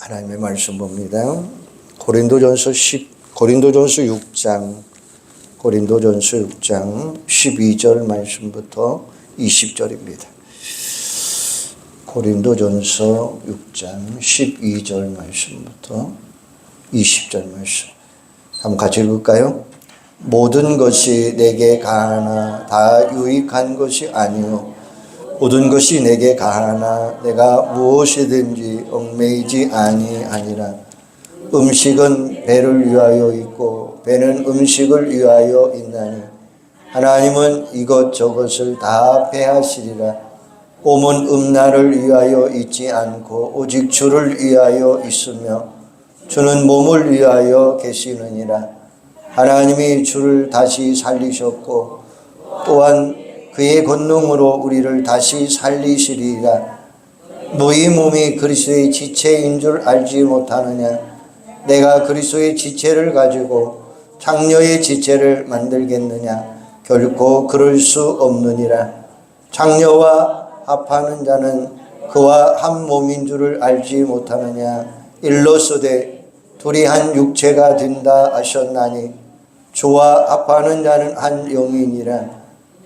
하나님의 말씀 봅니다. 고린도전서 10 고린도전서 6장 고린도전서 6장 12절 말씀부터 20절입니다. 고린도전서 6장 12절 말씀부터 20절 말씀. 한번 같이 읽을까요? 모든 것이 내게 가하나 다 유익한 것이 아니요 모든 것이 내게 가하나 내가 무엇이든지 얽매이지 아니하니라 음식은 배를 위하여 있고 배는 음식을 위하여 있나니 하나님은 이것 저것을 다 배하시리라. 몸은 음란을 위하여 있지 않고 오직 주를 위하여 있으며 주는 몸을 위하여 계시느니라. 하나님이 주를 다시 살리셨고 또한 그의 권능으로 우리를 다시 살리시리라. 너희 몸이 그리스도의 지체인 줄 알지 못하느냐? 내가 그리스도의 지체를 가지고 장녀의 지체를 만들겠느냐? 결코 그럴 수 없느니라. 장녀와 합하는 자는 그와 한 몸인 줄을 알지 못하느냐? 일로서되 둘이 한 육체가 된다 하셨나니 주와 합하는 자는 한 영이니라.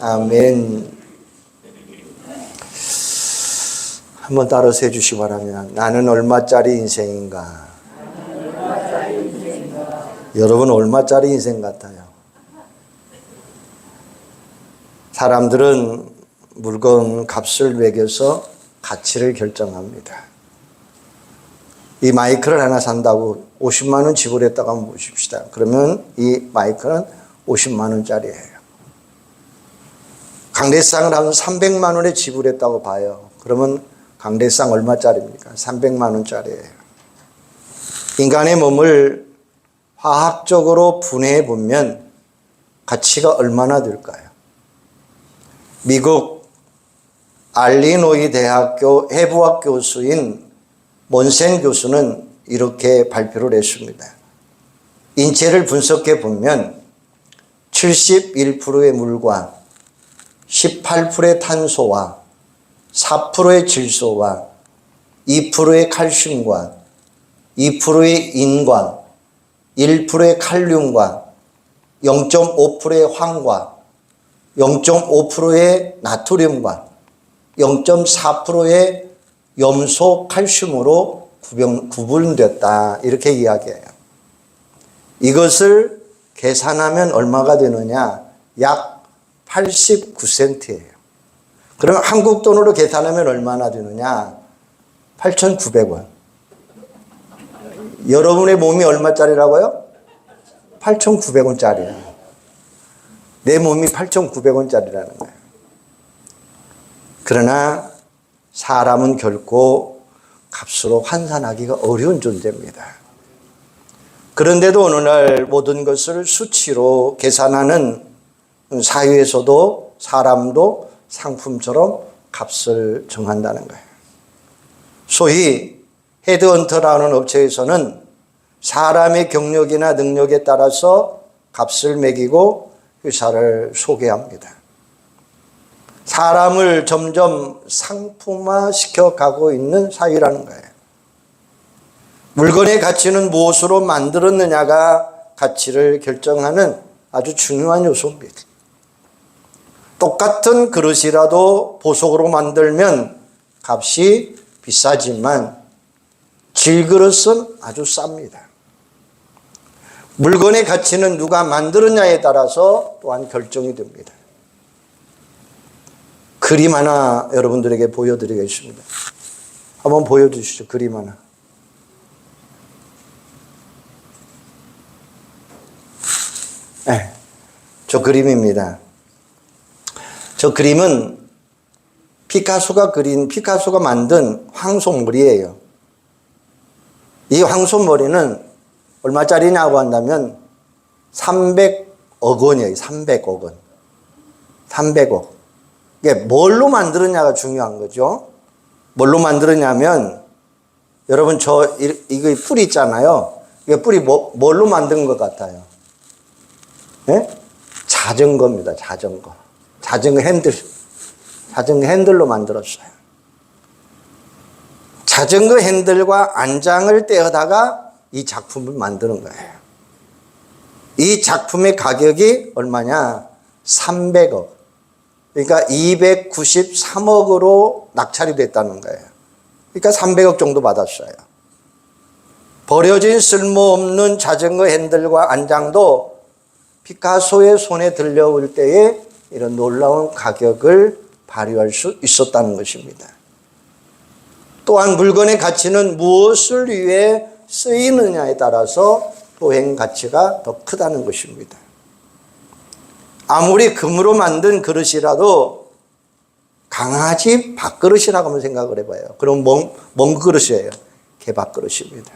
아멘. 한번 따라서 해주시기 바랍니다. 나는 얼마짜리 인생인가? 여러분 얼마짜리 인생 같아요? 사람들은 물건 값을 매겨서 가치를 결정합니다. 이 마이크를 하나 산다고 50만 원 지불했다고 한번 보십시다. 그러면 이 마이크는 50만 원짜리예요. 강대상을 하면 300만 원에 지불했다고 봐요. 그러면 강대상 얼마짜리입니까? 300만 원짜리예요. 인간의 몸을 화학적으로 분해해 보면 가치가 얼마나 될까요? 미국 알리노이 대학교 해부학 교수인 몬센 교수는 이렇게 발표를 했습니다. 인체를 분석해 보면 71%의 물과 18%의 탄소와 4%의 질소와 2%의 칼슘과 2%의 인과 1%의 칼륨과 0.5%의 황과 0.5%의 나트륨과 0.4%의 염소 칼슘으로 구분, 구분됐다. 이렇게 이야기해요. 이것을 계산하면 얼마가 되느냐? 약 89센트예요. 그러면 한국 돈으로 계산하면 얼마나 되느냐? 8,900원. 여러분의 몸이 얼마짜리라고요? 8,900원짜리야. 내 몸이 8,900원짜리라는 거예요. 그러나 사람은 결코 값으로 환산하기가 어려운 존재입니다. 그런데도 오늘날 모든 것을 수치로 계산하는 사회에서도 사람도 상품처럼 값을 정한다는 거예요. 소위 헤드헌터라는 업체에서는 사람의 경력이나 능력에 따라서 값을 매기고 회사를 소개합니다. 사람을 점점 상품화 시켜가고 있는 사회라는 거예요. 물건의 가치는 무엇으로 만들었느냐가 가치를 결정하는 아주 중요한 요소입니다. 똑같은 그릇이라도 보석으로 만들면 값이 비싸지만 질그릇은 아주 쌉니다. 물건의 가치는 누가 만들었냐에 따라서 또한 결정이 됩니다. 그림 하나 여러분들에게 보여드리겠습니다. 한번 보여주시죠. 그림 하나. 네, 저 그림입니다. 저 그림은 피카소가 그린, 피카소가 만든 황송물이에요. 이 황소머리는 얼마짜리냐고 한다면 300억 원이에요. 300억 원. 300억. 이게 뭘로 만들었냐가 중요한 거죠. 뭘로 만들었냐면 여러분 저 이- 이거 뿌리 있잖아요. 이게 뿌리 뭐, 뭘로 만든 것 같아요? 예? 자전거입니다. 자전거. 자전거 핸들. 자전거 핸들로 만들었어요. 자전거 핸들과 안장을 떼어다가 이 작품을 만드는 거예요. 이 작품의 가격이 얼마냐? 300억. 그러니까 293억으로 낙찰이 됐다는 거예요. 그러니까 300억 정도 받았어요. 버려진 쓸모없는 자전거 핸들과 안장도 피카소의 손에 들려올 때에 이런 놀라운 가격을 발휘할 수 있었다는 것입니다. 또한 물건의 가치는 무엇을 위해 쓰이느냐에 따라서 도행 가치가 더 크다는 것입니다. 아무리 금으로 만든 그릇이라도 강아지 밥그릇이라고 한번 생각을 해봐요. 그럼 뭔, 뭔 그릇이에요? 개밥그릇입니다.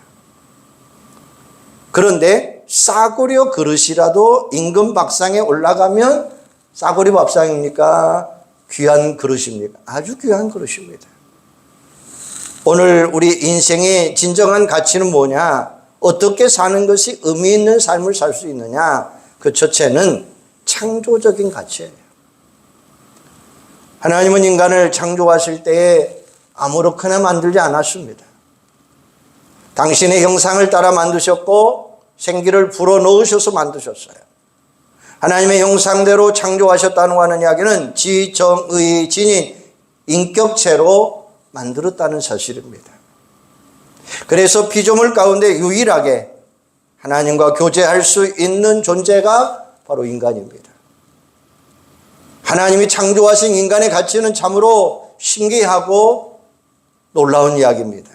그런데 싸구려 그릇이라도 임금 밥상에 올라가면 싸구려 밥상입니까? 귀한 그릇입니까? 아주 귀한 그릇입니다. 오늘 우리 인생의 진정한 가치는 뭐냐? 어떻게 사는 것이 의미 있는 삶을 살 수 있느냐? 그 첫째는 창조적인 가치예요. 하나님은 인간을 창조하실 때에 아무렇거나 만들지 않았습니다. 당신의 형상을 따라 만드셨고 생기를 불어 넣으셔서 만드셨어요. 하나님의 형상대로 창조하셨다고 하는 이야기는 지정의 진인 인격체로 만들었다는 사실입니다. 그래서 피조물 가운데 유일하게 하나님과 교제할 수 있는 존재가 바로 인간입니다. 하나님이 창조하신 인간의 가치는 참으로 신기하고 놀라운 이야기입니다.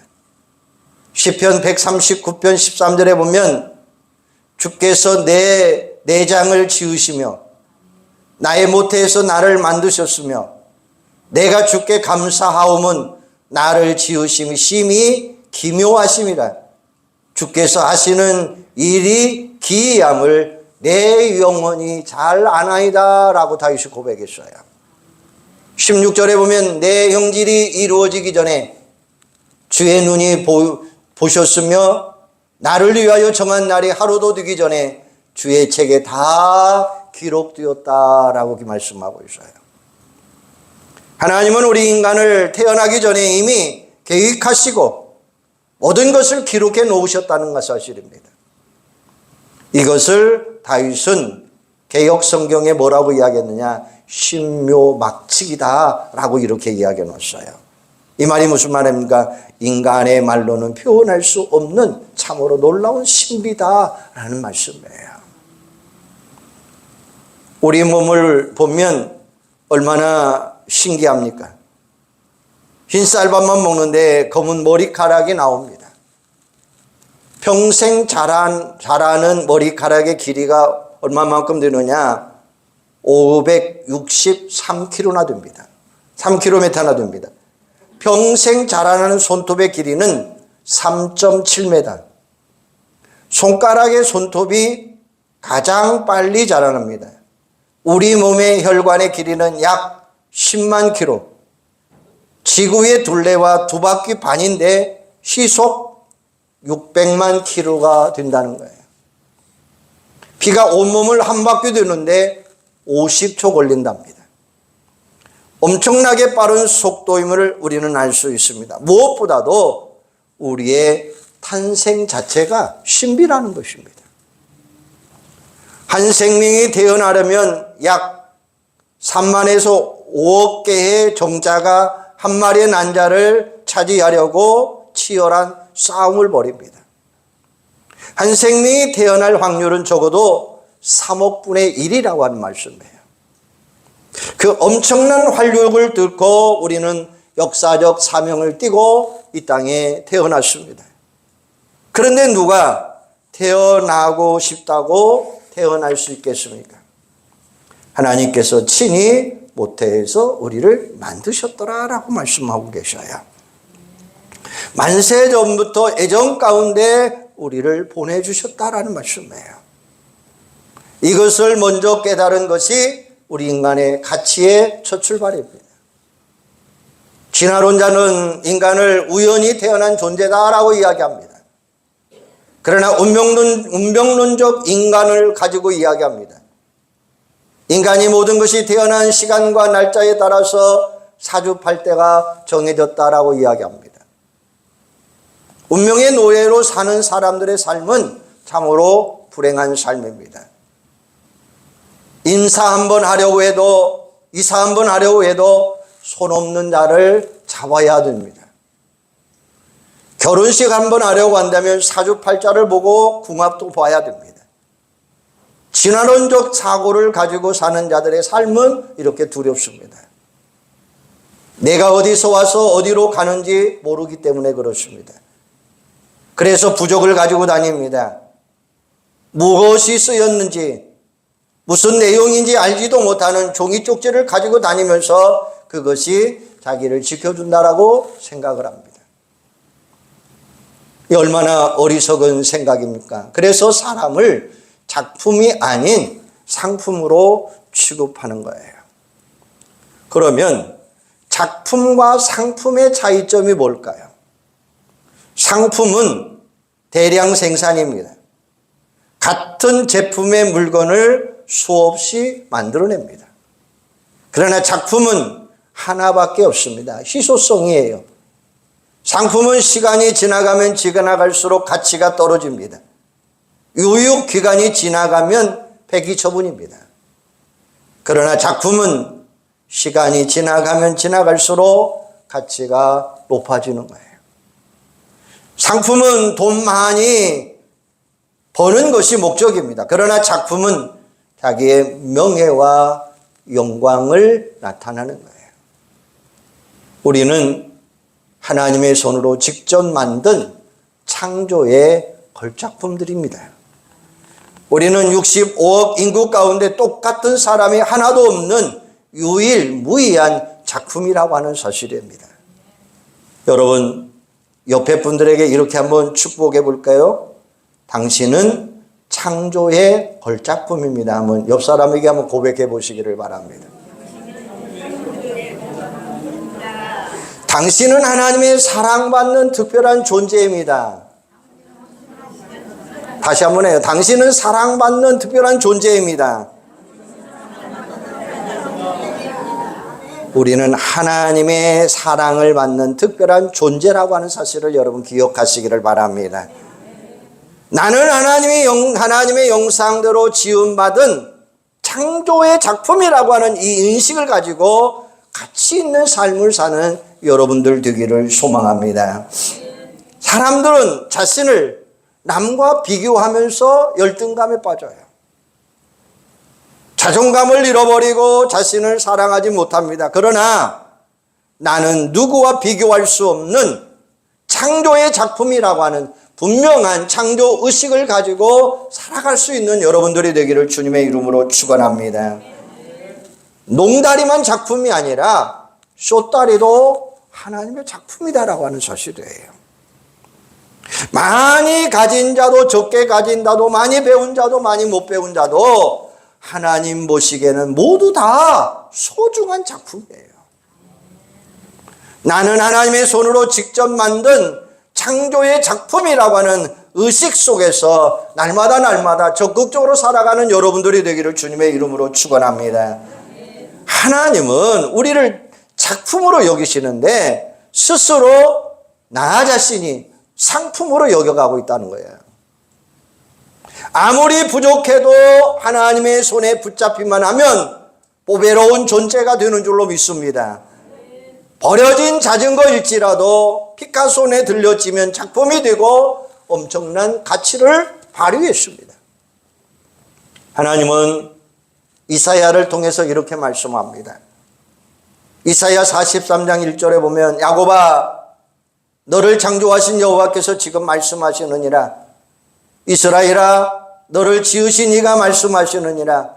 시편 139편 13절에 보면 주께서 내 내장을 지으시며 나의 모태에서 나를 만드셨으며 내가 주께 감사하옴은 나를 지으심이 심히 기묘하심이라. 주께서 하시는 일이 기이함을 내 영혼이 잘 아나이다 라고 다윗이 고백했어요. 16절에 보면 내 형질이 이루어지기 전에 주의 눈이 보, 보셨으며 나를 위하여 정한 날이 하루도 되기 전에 주의 책에 다 기록되었다라고 말씀하고 있어요. 하나님은 우리 인간을 태어나기 전에 이미 계획하시고 모든 것을 기록해 놓으셨다는 것 사실입니다. 이것을 다윗은 개혁 성경에 뭐라고 이야기했느냐? 신묘막측이다라고 이렇게 이야기해 놓았어요. 이 말이 무슨 말입니까? 인간의 말로는 표현할 수 없는 참으로 놀라운 신비다라는 말씀이에요. 우리 몸을 보면 얼마나 신기합니까? 흰 쌀밥만 먹는데 검은 머리카락이 나옵니다. 평생 자란, 자라는 머리카락의 길이가 얼마만큼 되느냐? 563km나 됩니다. 3km나 됩니다. 평생 자라나는 손톱의 길이는 3.7m. 손가락의 손톱이 가장 빨리 자라납니다. 우리 몸의 혈관의 길이는 약 10만 킬로. 지구의 둘레와 두 바퀴 반인데 시속 600만 킬로가 된다는 거예요. 피가 온몸을 한 바퀴 도는데 50초 걸린답니다. 엄청나게 빠른 속도임을 우리는 알 수 있습니다. 무엇보다도 우리의 탄생 자체가 신비라는 것입니다. 한 생명이 태어나려면 약 3만에서 5억 개의 종자가 한 마리의 난자를 차지하려고 치열한 싸움을 벌입니다. 한 생명이 태어날 확률은 적어도 3억 분의 1이라고 하는 말씀이에요. 그 엄청난 활력을 뚫고 우리는 역사적 사명을 띠고 이 땅에 태어났습니다. 그런데 누가 태어나고 싶다고 태어날 수 있겠습니까? 하나님께서 친히 모태에서 우리를 만드셨더라라고 말씀하고 계셔요. 만세 전부터 애정 가운데 우리를 보내주셨다라는 말씀이에요. 이것을 먼저 깨달은 것이 우리 인간의 가치의 첫 출발입니다. 진화론자는 인간을 우연히 태어난 존재다라고 이야기합니다. 그러나 운명론, 운명론적 인간을 가지고 이야기합니다. 인간이 모든 것이 태어난 시간과 날짜에 따라서 사주팔대가 정해졌다라고 이야기합니다. 운명의 노예로 사는 사람들의 삶은 참으로 불행한 삶입니다. 인사 한번 하려고 해도 이사 한번 하려고 해도 손 없는 자를 잡아야 됩니다. 결혼식 한번 하려고 한다면 사주팔자를 보고 궁합도 봐야 됩니다. 진화론적 사고를 가지고 사는 자들의 삶은 이렇게 두렵습니다. 내가 어디서 와서 어디로 가는지 모르기 때문에 그렇습니다. 그래서 부족을 가지고 다닙니다. 무엇이 쓰였는지, 무슨 내용인지 알지도 못하는 종이 쪽지를 가지고 다니면서 그것이 자기를 지켜준다라고 생각을 합니다. 이 얼마나 어리석은 생각입니까? 그래서 사람을 작품이 아닌 상품으로 취급하는 거예요. 그러면 작품과 상품의 차이점이 뭘까요? 상품은 대량 생산입니다. 같은 제품의 물건을 수없이 만들어냅니다. 그러나 작품은 하나밖에 없습니다. 희소성이에요. 상품은 시간이 지나가면 지나갈수록 가치가 떨어집니다. 유효 기간이 지나가면 폐기 처분입니다. 그러나 작품은 시간이 지나가면 지나갈수록 가치가 높아지는 거예요. 상품은 돈 많이 버는 것이 목적입니다. 그러나 작품은 자기의 명예와 영광을 나타나는 거예요. 우리는 하나님의 손으로 직접 만든 창조의 걸작품들입니다. 우리는 65억 인구 가운데 똑같은 사람이 하나도 없는 유일무이한 작품이라고 하는 사실입니다. 여러분, 옆에 분들에게 이렇게 한번 축복해 볼까요? 당신은 창조의 걸작품입니다. 한번 옆 사람에게 한번 고백해 보시기를 바랍니다. 당신은 하나님의 사랑받는 특별한 존재입니다. 다시 한번 해요. 당신은 사랑받는 특별한 존재입니다. 우리는 하나님의 사랑을 받는 특별한 존재라고 하는 사실을 여러분 기억하시기를 바랍니다. 나는 하나님의 영, 하나님의 영상대로 지음받은 창조의 작품이라고 하는 이 인식을 가지고 가치 있는 삶을 사는 여러분들 되기를 소망합니다. 사람들은 자신을 남과 비교하면서 열등감에 빠져요. 자존감을 잃어버리고 자신을 사랑하지 못합니다. 그러나 나는 누구와 비교할 수 없는 창조의 작품이라고 하는 분명한 창조 의식을 가지고 살아갈 수 있는 여러분들이 되기를 주님의 이름으로 축원합니다. 농다리만 작품이 아니라 쇼다리도 하나님의 작품이다라고 하는 사실이에요. 많이 가진 자도 적게 가진 자도 많이 배운 자도 많이 못 배운 자도 하나님 보시기에는 모두 다 소중한 작품이에요. 나는 하나님의 손으로 직접 만든 창조의 작품이라고 하는 의식 속에서 날마다 날마다 적극적으로 살아가는 여러분들이 되기를 주님의 이름으로 축원합니다. 하나님은 우리를 작품으로 여기시는데 스스로 나 자신이 상품으로 여겨가고 있다는 거예요. 아무리 부족해도 하나님의 손에 붙잡히만 하면 보배로운 존재가 되는 줄로 믿습니다. 버려진 자전거일지라도 피카손에 들려지면 작품이 되고 엄청난 가치를 발휘했습니다. 하나님은 이사야를 통해서 이렇게 말씀합니다. 이사야 43장 1절에 보면 야곱아 너를 창조하신 여호와께서 지금 말씀하시느니라. 이스라엘아 너를 지으신 이가 말씀하시느니라.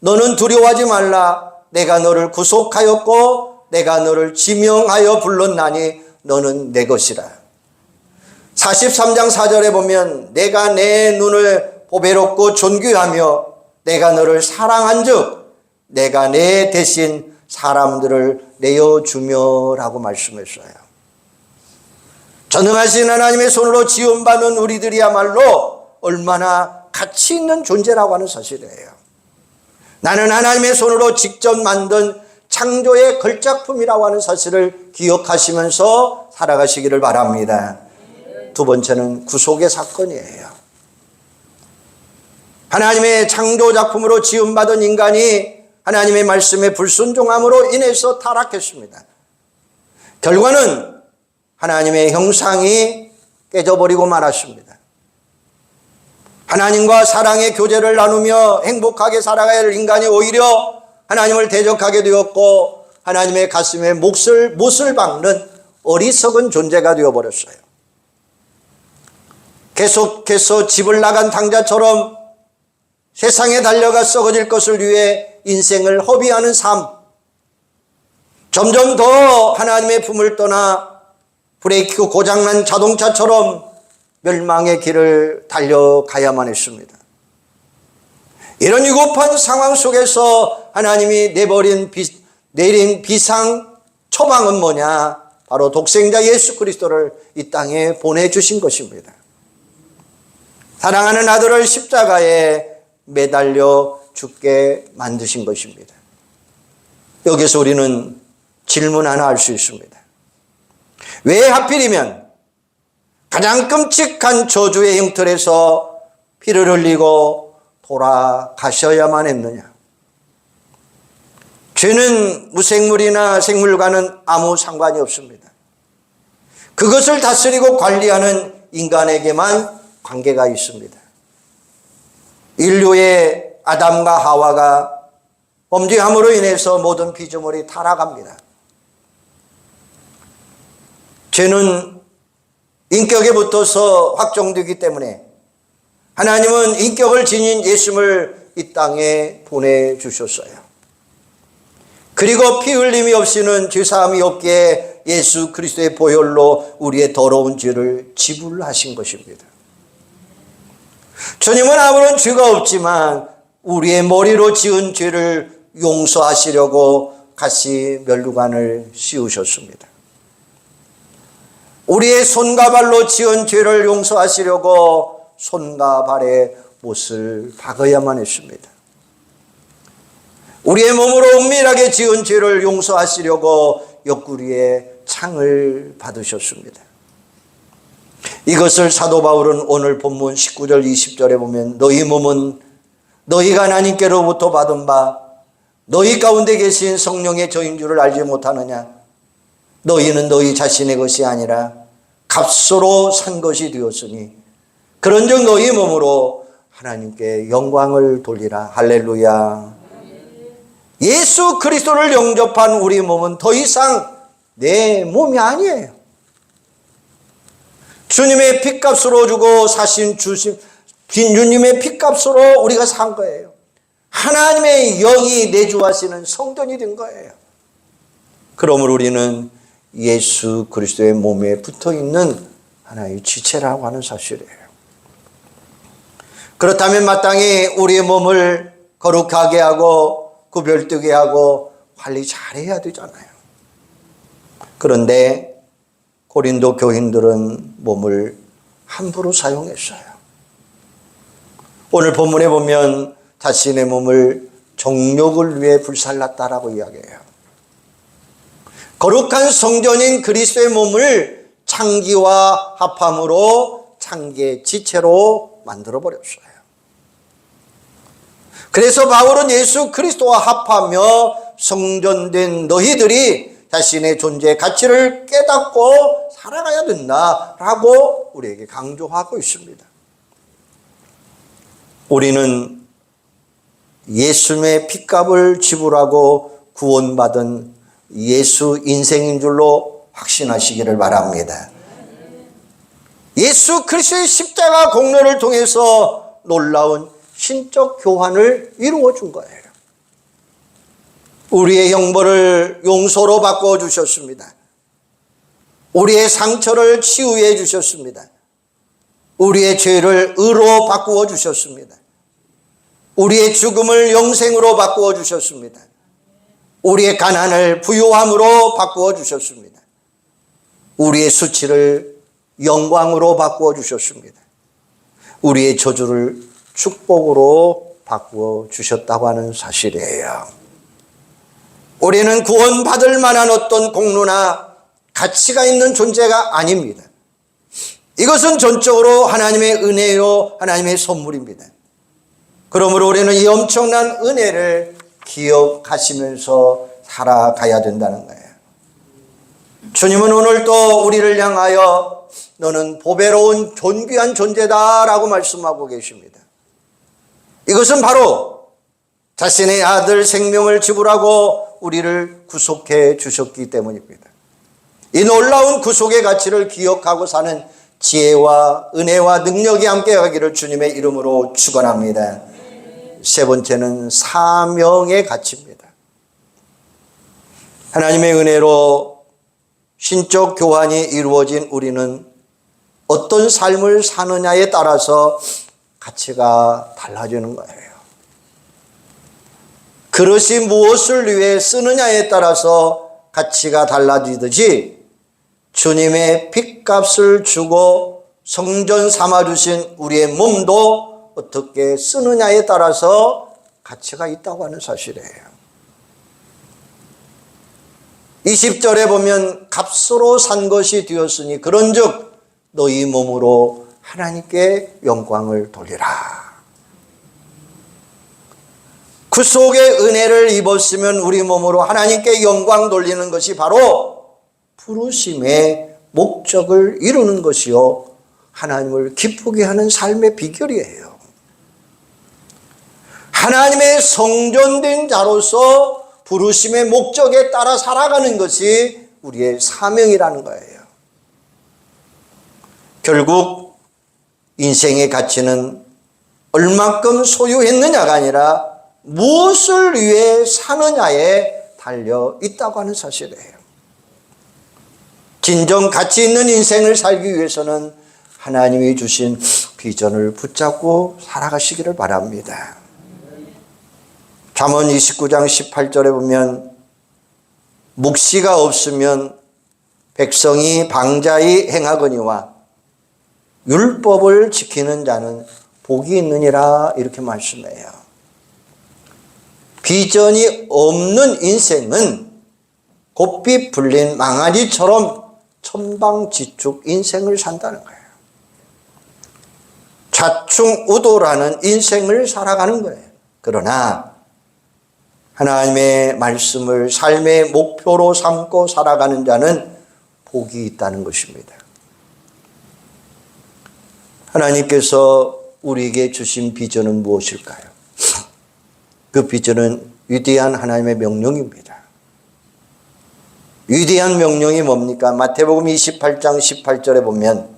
너는 두려워하지 말라. 내가 너를 구속하였고 내가 너를 지명하여 불렀나니 너는 내 것이라. 43장 4절에 보면 내가 내 눈을 보배롭고 존귀하며 내가 너를 사랑한 즉 내가 내 대신 사람들을 내어주며라고 말씀했어요. 전능하신 하나님의 손으로 지원받는 우리들이야말로 얼마나 가치 있는 존재라고 하는 사실이에요. 나는 하나님의 손으로 직접 만든 창조의 걸작품이라고 하는 사실을 기억하시면서 살아가시기를 바랍니다. 두 번째는 구속의 사건이에요. 하나님의 창조 작품으로 지음받은 인간이 하나님의 말씀에 불순종함으로 인해서 타락했습니다. 결과는 하나님의 형상이 깨져버리고 말았습니다. 하나님과 사랑의 교제를 나누며 행복하게 살아가야 할 인간이 오히려 하나님을 대적하게 되었고 하나님의 가슴에 몫을, 못을 박는 어리석은 존재가 되어버렸어요. 계속해서 집을 나간 당자처럼 세상에 달려가 썩어질 것을 위해 인생을 허비하는 삶. 점점 더 하나님의 품을 떠나 브레이크 고장난 자동차처럼 멸망의 길을 달려가야만 했습니다. 이런 위급한 상황 속에서 하나님이 내버린 비, 내린 비상 처방은 뭐냐? 바로 독생자 예수 그리스도를 이 땅에 보내주신 것입니다. 사랑하는 아들을 십자가에 매달려 죽게 만드신 것입니다. 여기서 우리는 질문 하나 할 수 있습니다. 왜 하필이면 가장 끔찍한 저주의 형틀에서 피를 흘리고 돌아가셔야만 했느냐? 죄는 무생물이나 생물과는 아무 상관이 없습니다. 그것을 다스리고 관리하는 인간에게만 관계가 있습니다. 인류의 아담과 하와가 범죄함으로 인해서 모든 피조물이 타락합니다. 죄는 인격에 붙어서 확정되기 때문에 하나님은 인격을 지닌 예수를 이 땅에 보내주셨어요. 그리고 피 흘림이 없이는 죄사함이 없기에 예수 그리스도의 보혈로 우리의 더러운 죄를 지불하신 것입니다. 주님은 아무런 죄가 없지만 우리의 머리로 지은 죄를 용서하시려고 가시 멸류관을 씌우셨습니다. 우리의 손과 발로 지은 죄를 용서하시려고 손과 발에 못을 박아야만 했습니다. 우리의 몸으로 은밀하게 지은 죄를 용서하시려고 옆구리에 창을 받으셨습니다. 이것을 사도 바울은 오늘 본문 19절 20절에 보면 너희 몸은 너희가 하나님께로부터 받은 바 너희 가운데 계신 성령의 저인 줄을 알지 못하느냐? 너희는 너희 자신의 것이 아니라 값으로 산 것이 되었으니 그런즉 너희 몸으로 하나님께 영광을 돌리라. 할렐루야. 예수 그리스도를 영접한 우리 몸은 더 이상 내 몸이 아니에요 주님의 핏값으로 주고 사신 주신 주님의 핏값으로 우리가 산 거예요. 하나님의 영이 내주하시는 성전이 된 거예요. 그러므로 우리는 예수 그리스도의 몸에 붙어 있는 하나의 지체라고 하는 사실이에요. 그렇다면 마땅히 우리의 몸을 거룩하게 하고 구별되게 하고 관리 잘해야 되잖아요. 그런데 고린도 교인들은 몸을 함부로 사용했어요. 오늘 본문에 보면 자신의 몸을 정욕을 위해 불살랐다라고 이야기해요. 거룩한 성전인 그리스도의 몸을 창기와 합함으로 창기의 지체로 만들어 버렸어요. 그래서 바울은 예수 그리스도와 합하며 성전된 너희들이 자신의 존재의 가치를 깨닫고 살아가야 된다라고 우리에게 강조하고 있습니다. 우리는 예수님의 핏값을 지불하고 구원받은 예수 인생인 줄로 확신하시기를 바랍니다. 예수 그리스도의 십자가 공로를 통해서 놀라운 신적 교환을 이루어 준 거예요. 우리의 형벌을 용서로 바꿔 주셨습니다. 우리의 상처를 치유해 주셨습니다. 우리의 죄를 의로 바꾸어 주셨습니다. 우리의 죽음을 영생으로 바꾸어 주셨습니다. 우리의 가난을 부유함으로 바꾸어 주셨습니다. 우리의 수치를 영광으로 바꾸어 주셨습니다. 우리의 저주를 축복으로 바꾸어 주셨다고 하는 사실이에요. 우리는 구원받을 만한 어떤 공로나 가치가 있는 존재가 아닙니다. 이것은 전적으로 하나님의 은혜요, 하나님의 선물입니다. 그러므로 우리는 이 엄청난 은혜를 기억하시면서 살아가야 된다는 거예요. 주님은 오늘 또 우리를 향하여 너는 보배로운 존귀한 존재다라고 말씀하고 계십니다. 이것은 바로 자신의 아들 생명을 지불하고 우리를 구속해 주셨기 때문입니다. 이 놀라운 구속의 가치를 기억하고 사는 지혜와 은혜와 능력이 함께 하기를 주님의 이름으로 축원합니다. 세 번째는 사명의 가치입니다. 하나님의 은혜로 신적 교환이 이루어진 우리는 어떤 삶을 사느냐에 따라서 가치가 달라지는 거예요. 그릇이 무엇을 위해 쓰느냐에 따라서 가치가 달라지듯이 주님의 핏값을 주고 성전 삼아주신 우리의 몸도 어떻게 쓰느냐에 따라서 가치가 있다고 하는 사실이에요. 20절에 보면 값으로 산 것이 되었으니 그런즉 너희 몸으로 하나님께 영광을 돌리라. 그 속에 은혜를 입었으면 우리 몸으로 하나님께 영광 돌리는 것이 바로 부르심의 목적을 이루는 것이요. 하나님을 기쁘게 하는 삶의 비결이에요. 하나님의 성전된 자로서 부르심의 목적에 따라 살아가는 것이 우리의 사명이라는 거예요. 결국 인생의 가치는 얼만큼 소유했느냐가 아니라 무엇을 위해 사느냐에 달려 있다고 하는 사실이에요. 진정 가치 있는 인생을 살기 위해서는 하나님이 주신 비전을 붙잡고 살아가시기를 바랍니다. 잠언 29장 18절에 보면 묵시가 없으면 백성이 방자히 행하거니와 율법을 지키는 자는 복이 있느니라 이렇게 말씀해요. 비전이 없는 인생은 곱비 불린 망아지처럼 천방지축 인생을 산다는 거예요. 좌충우도라는 인생을 살아가는 거예요. 그러나 하나님의 말씀을 삶의 목표로 삼고 살아가는 자는 복이 있다는 것입니다. 하나님께서 우리에게 주신 비전은 무엇일까요? 그 비전은 위대한 하나님의 명령입니다. 위대한 명령이 뭡니까? 마태복음 28장 18절에 보면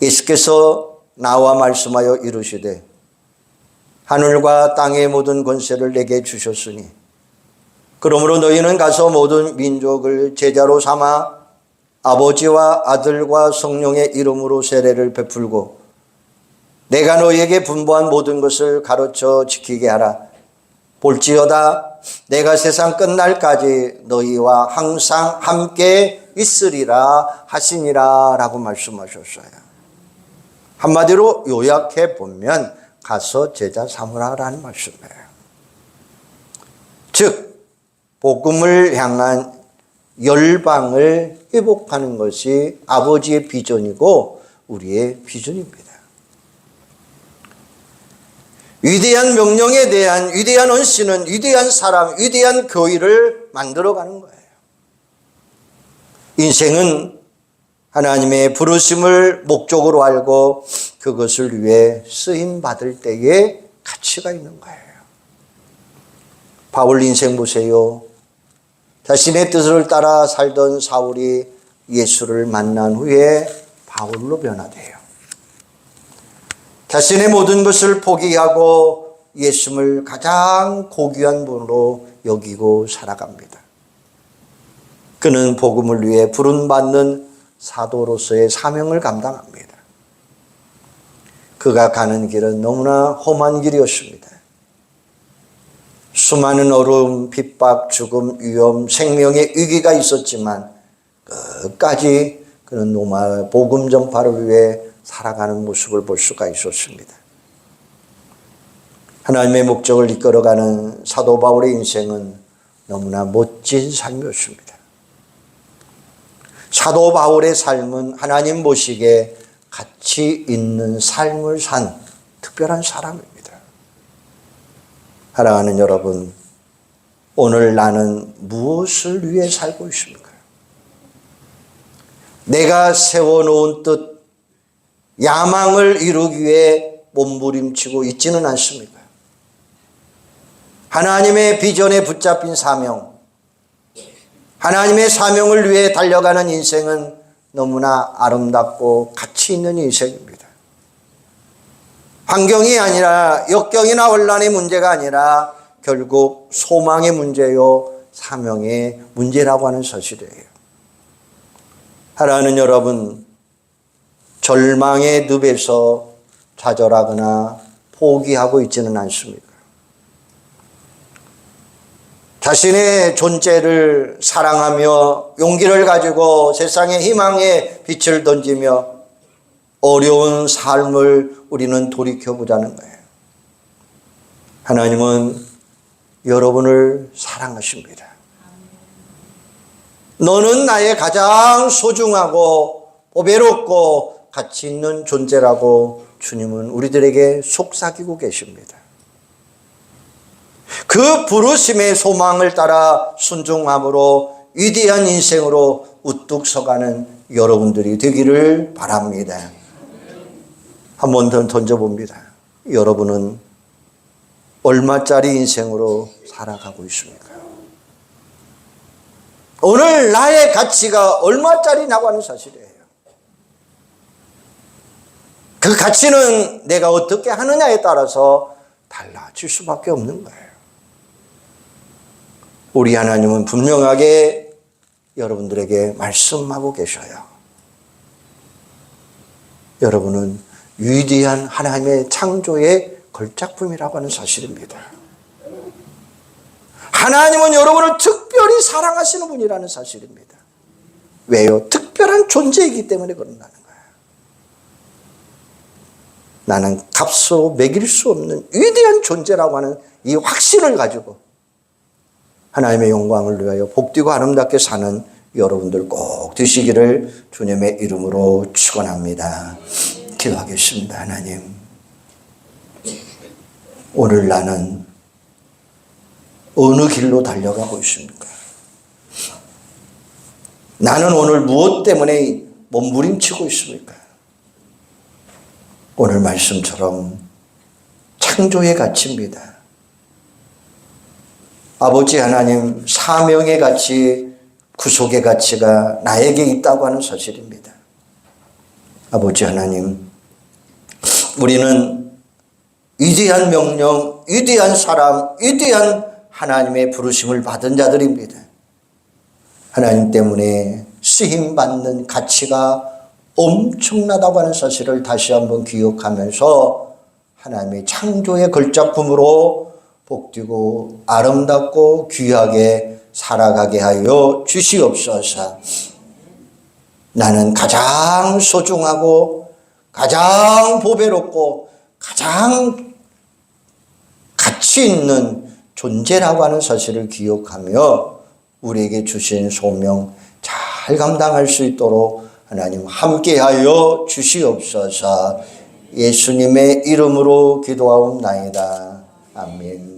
예수께서 나와 말씀하여 이르시되 하늘과 땅의 모든 권세를 내게 주셨으니 그러므로 너희는 가서 모든 민족을 제자로 삼아 아버지와 아들과 성령의 이름으로 세례를 베풀고 내가 너희에게 분부한 모든 것을 가르쳐 지키게 하라. 볼지어다 내가 세상 끝날까지 너희와 항상 함께 있으리라 하시니라 라고 말씀하셨어요. 한마디로 요약해 보면 가서 제자 삼으라라는 말씀이에요. 즉 복음을 향한 열방을 회복하는 것이 아버지의 비전이고 우리의 비전입니다. 위대한 명령에 대한 위대한 언씨는 위대한 사람, 위대한 교회를 만들어가는 거예요. 인생은 하나님의 부르심을 목적으로 알고 그것을 위해 쓰임 받을 때에 가치가 있는 거예요. 바울 인생 보세요. 자신의 뜻을 따라 살던 사울이 예수를 만난 후에 바울로 변화돼요. 자신의 모든 것을 포기하고 예수를 가장 고귀한 분으로 여기고 살아갑니다. 그는 복음을 위해 부름받는 사도로서의 사명을 감당합니다. 그가 가는 길은 너무나 험한 길이었습니다. 수많은 어려움, 핍박, 죽음, 위험, 생명의 위기가 있었지만 끝까지 그는 노마 복음 전파를 위해 살아가는 모습을 볼 수가 있었습니다. 하나님의 목적을 이끌어가는 사도 바울의 인생은 너무나 멋진 삶이었습니다. 사도 바울의 삶은 하나님 보시기에 가치 있는 삶을 산 특별한 사람입니다. 사랑하는 여러분, 오늘 나는 무엇을 위해 살고 있습니까? 내가 세워놓은 뜻, 야망을 이루기 위해 몸부림치고 있지는 않습니까? 하나님의 비전에 붙잡힌 사명, 하나님의 사명을 위해 달려가는 인생은 너무나 아름답고 가치 있는 인생입니다. 환경이 아니라 역경이나 혼란의 문제가 아니라 결국 소망의 문제요, 사명의 문제라고 하는 사실이에요. 사랑하는 여러분, 절망의 늪에서 좌절하거나 포기하고 있지는 않습니다. 자신의 존재를 사랑하며 용기를 가지고 세상의 희망의 빛을 던지며 어려운 삶을 우리는 돌이켜보자는 거예요. 하나님은 여러분을 사랑하십니다. 너는 나의 가장 소중하고 보배롭고 가치 있는 존재라고 주님은 우리들에게 속삭이고 계십니다. 그 부르심의 소망을 따라 순종함으로 위대한 인생으로 우뚝 서가는 여러분들이 되기를 바랍니다. 한 번 더 던져봅니다. 여러분은 얼마짜리 인생으로 살아가고 있습니까? 오늘 나의 가치가 얼마짜리 나가는 사실이에요. 그 가치는 내가 어떻게 하느냐에 따라서 달라질 수밖에 없는 거예요. 우리 하나님은 분명하게 여러분들에게 말씀하고 계셔요. 여러분은 위대한 하나님의 창조의 걸작품이라고 하는 사실입니다. 하나님은 여러분을 특별히 사랑하시는 분이라는 사실입니다. 왜요? 특별한 존재이기 때문에 그런다는. 나는 값으로 매길 수 없는 위대한 존재라고 하는 이 확신을 가지고 하나님의 영광을 위하여 복되고 아름답게 사는 여러분들 꼭 되시기를 주님의 이름으로 축원합니다. 기도하겠습니다. 하나님. 오늘 나는 어느 길로 달려가고 있습니까? 나는 오늘 무엇 때문에 몸부림치고 있습니까? 오늘 말씀처럼 창조의 가치입니다. 아버지 하나님 사명의 가치, 구속의 가치가 나에게 있다고 하는 사실입니다. 아버지 하나님, 우리는 위대한 명령, 위대한 사람, 위대한 하나님의 부르심을 받은 자들입니다. 하나님 때문에 쓰임 받는 가치가 엄청나다고 하는 사실을 다시 한번 기억하면서 하나님의 창조의 걸작품으로 복되고 아름답고 귀하게 살아가게 하여 주시옵소서. 나는 가장 소중하고 가장 보배롭고 가장 가치 있는 존재라고 하는 사실을 기억하며 우리에게 주신 소명 잘 감당할 수 있도록 하나님 함께하여 주시옵소서 예수님의 이름으로 기도하옵나이다. 아멘.